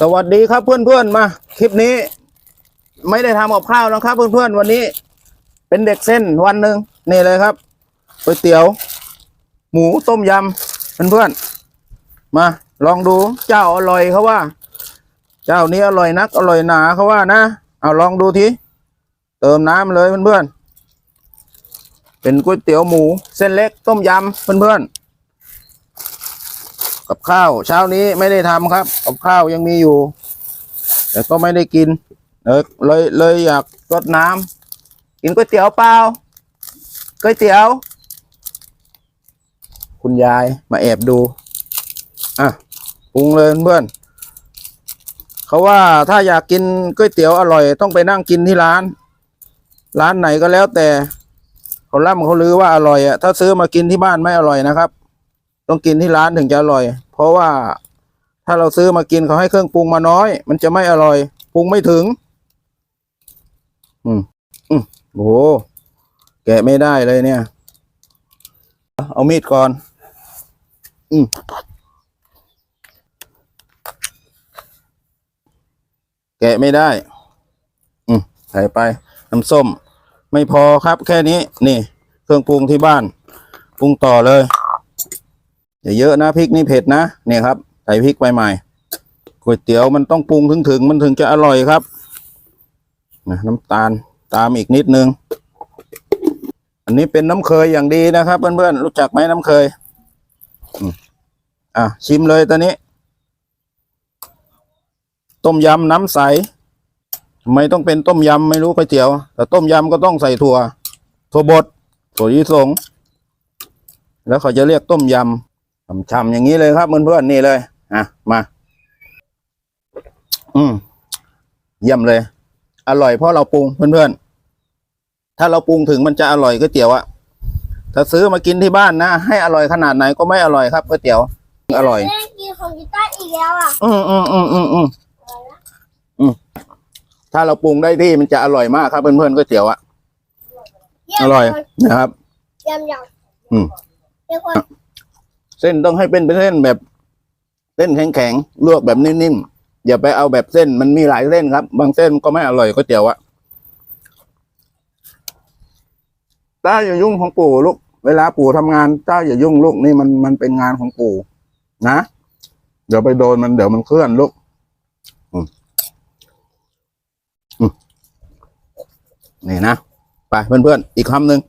สวัสดีครับเพื่อนๆมาคลิปนี้ ไม่ได้ทำกับข้าวนะครับ เพื่อนๆวันนี้ เป็นเด็กเส้นวันหนึ่งนี่เลยครับก๋วยเตี๋ยว หมูต้มยำเพื่อนๆมา ลองดูเจ้าอร่อยเขาว่า เจ้านี้อร่อยนักอร่อยหนาเขาว่านะเอาลองดูทีเติมน้ำเลยเพื่อนๆเป็นก๋วยเตี๋ยวหมู เส้นเล็กต้มยำเพื่อนๆ กับข้าวเช้านี้ไม่ได้ทำครับ กับข้าวยังมีอยู่ แต่ก็ไม่ได้กินเลยเลยเลยอยากรดน้ำกินก๋วยเตี๋ยวเปล่าก๋วยเตี๋ยว คุณยายมาแอบดูอะปรุงเลยเพื่อนเขาว่าถ้าอยากกินก๋วยเตี๋ยวอร่อย ต้องไปนั่งกินที่ร้าน ร้านไหนก็แล้วแต่เขาล่ำเขาลือว่าอร่อยอะถ้าซื้อมากินที่บ้านไม่อร่อยนะครับ ต้องกินที่ร้านถึงจะอร่อย เพราะว่าถ้าเราซื้อมากินเขาให้เครื่องปรุงมาน้อย มันจะไม่อร่อยปรุงไม่ถึง อืมอืมโอ้โหแกะไม่ได้เลยเนี่ย เอามีดก่อน อืมแกะไม่ได้ อืมใส่ไป น้ำส้ม ไม่พอครับแค่นี้ นี่ เครื่องปรุงที่บ้าน ปรุงต่อเลย อย่าเยอะนะพริกนี่เผ็ดนะเนี่ยครับใส่พริกไปใหม่ก๋วยเตี๋ยวมันต้องปรุงถึงถึงมันถึงจะอร่อยครับนะน้ำตาลตามอีกนิดนึง อันนี้เป็นน้ำเคยอย่างดีนะครับ เพื่อนๆรู้จักไหมน้ำเคยอะชิมเลยตอนนี้ ต้มยำน้ำใสทำไมต้องเป็นต้มยำไม่รู้ก๋วยเตี๋ยว แต่ต้มยำก็ต้องใส่ถั่วถั่วบดถั่วยี่สงแล้วเขาจะเรียกต้มยำช่ำๆอย่างนี้เลยครับเพื่อนๆนี่เลย อะ มา อืมเยี่ยมเลย อร่อยเพราะเราปรุงเพื่อนๆ ถ้าเราปรุงถึงมันจะอร่อยก๋วยเตี๋ยวอะถ้าซื้อมากินที่บ้านนะให้อร่อยขนาดไหนก็ไม่อร่อยครับก๋วยเตี๋ยวอร่อยแม่กินของกีตาร์อีกแล้วอะ อืมอืมอืมอืมอืมอืมถ้าเราปรุงได้ที่มันจะอร่อยมากครับเพื่อนๆก๋วยเตี๋ยวอะอร่อยนะครับยำยำอืม เส้นต้องให้เป็นเส้นแบบเส้นแข็งๆลวกแบบนิ่มๆอย่าไปเอาแบบเส้นมันมีหลายเส้นครับ บางเส้นก็ไม่อร่อยก๋วยเตี๋ยวอะต้าอย่ายุ่งของปู่ลูกเวลาปู่ทำงานต้าอย่ายุ่งลูกนี่มันมันเป็นงานของปู่นะเดี๋ยวไปโดนมันเดี๋ยวมันเคลื่อนลูกนี่นะ ไปเพื่อนๆ อีกคำหนึ่ง